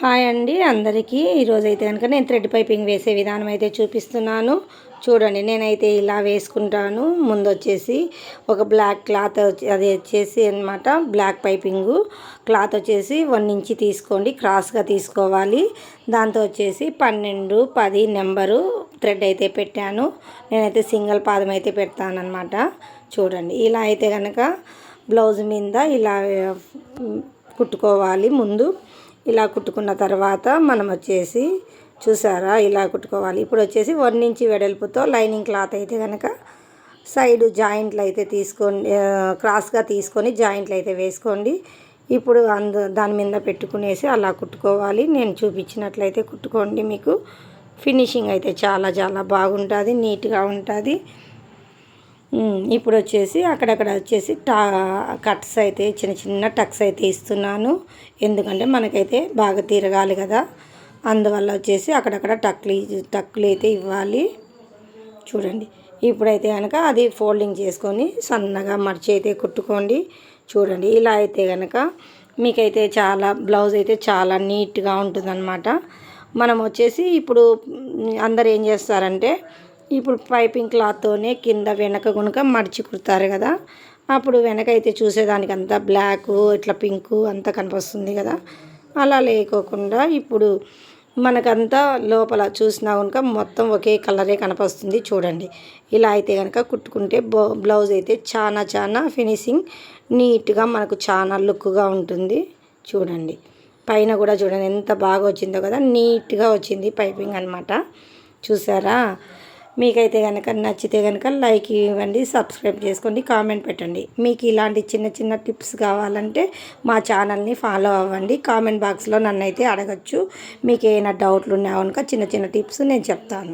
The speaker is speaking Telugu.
హాయ్ అండి అందరికీ. ఈరోజైతే కనుక నేను థ్రెడ్ పైపింగ్ వేసే విధానం అయితే చూపిస్తున్నాను. చూడండి నేనైతే ఇలా వేసుకుంటాను. ముందు వచ్చేసి ఒక బ్లాక్ క్లాత్ అది వచ్చేసి అనమాట బ్లాక్ పైపింగు. క్లాత్ వచ్చేసి వన్ ఇంచి తీసుకోండి క్రాస్గా తీసుకోవాలి. దాంతో వచ్చేసి పన్నెండు పది నెంబరు థ్రెడ్ అయితే పెట్టాను. నేనైతే సింగిల్ పాదం అయితే పెడతానమాట చూడండి ఇలా అయితే కనుక బ్లౌజ్ మీద ఇలా కుట్టుకోవాలి ముందు. ఇలా కుట్టుకున్న తర్వాత మనం వచ్చేసి చూసారా? ఇలా కుట్టుకోవాలి. ఇప్పుడు వచ్చేసి వన్ ఇంచి వెడల్పుతో లైనింగ్ క్లాత్ అయితే కనుక సైడ్ జాయింట్లు అయితే తీసుకోండి క్రాస్గా తీసుకొని జాయింట్లు అయితే వేసుకోండి. ఇప్పుడు అందు దాని మీద పెట్టుకునేసి అలా కుట్టుకోవాలి. నేను చూపించినట్లయితే కుట్టుకోండి మీకు. ఫినిషింగ్ అయితే చాలా చాలా బాగుంటుంది నీట్గా ఉంటుంది. ఇప్పుడు వచ్చేసి అక్కడక్కడ వచ్చేసి టా కట్స్ అయితే చిన్న చిన్న టక్స్ అయితే ఇస్తున్నాను. ఎందుకంటే మనకైతే బాగా తిరగాలి కదా. అందువల్ల వచ్చేసి అక్కడక్కడ టక్లు టక్లు అయితే ఇవ్వాలి. చూడండి. ఇప్పుడైతే కనుక అది ఫోల్డింగ్ చేసుకొని సన్నగా మర్చి అయితే కుట్టుకోండి. చూడండి. ఇలా అయితే కనుక మీకైతే చాలా బ్లౌజ్ అయితే చాలా నీట్గా ఉంటుందన్నమాట. మనం వచ్చేసి ఇప్పుడు అందరు ఏం చేస్తారంటే ఇప్పుడు పైపింగ్ క్లాత్తోనే కింద వెనక కనుక మడిచి కుడతారు కదా. అప్పుడు వెనక అయితే చూసేదానికి అంతా బ్లాక్ ఇట్లా పింక్ అంతా కనిపిస్తుంది కదా. అలా లేకోకుండా ఇప్పుడు మనకంతా లోపల చూసినా కనుక మొత్తం ఒకే కలరే కనిపిస్తుంది చూడండి. ఇలా అయితే కనుక కుట్టుకుంటే బ్లౌజ్ అయితే చాలా చాలా ఫినిషింగ్ నీట్గా మనకు చాలా లుక్గా ఉంటుంది చూడండి. పైన కూడా చూడండి ఎంత బాగా వచ్చిందో కదా నీట్గా వచ్చింది పైపింగ్ అనమాట చూసారా? మీకైతే కనుక నచ్చితే కనుక లైక్ ఇవ్వండి సబ్స్క్రైబ్ చేసుకోండి కామెంట్ పెట్టండి. మీకు ఇలాంటి చిన్న చిన్న టిప్స్ కావాలంటే మా ఛానల్ని ఫాలో అవ్వండి. కామెంట్ బాక్స్లో నన్ను అయితే అడగచ్చు. మీకు ఏమైనా డౌట్లు ఉన్నాయో కనుక చిన్న చిన్న టిప్స్ నేను చెప్తాను.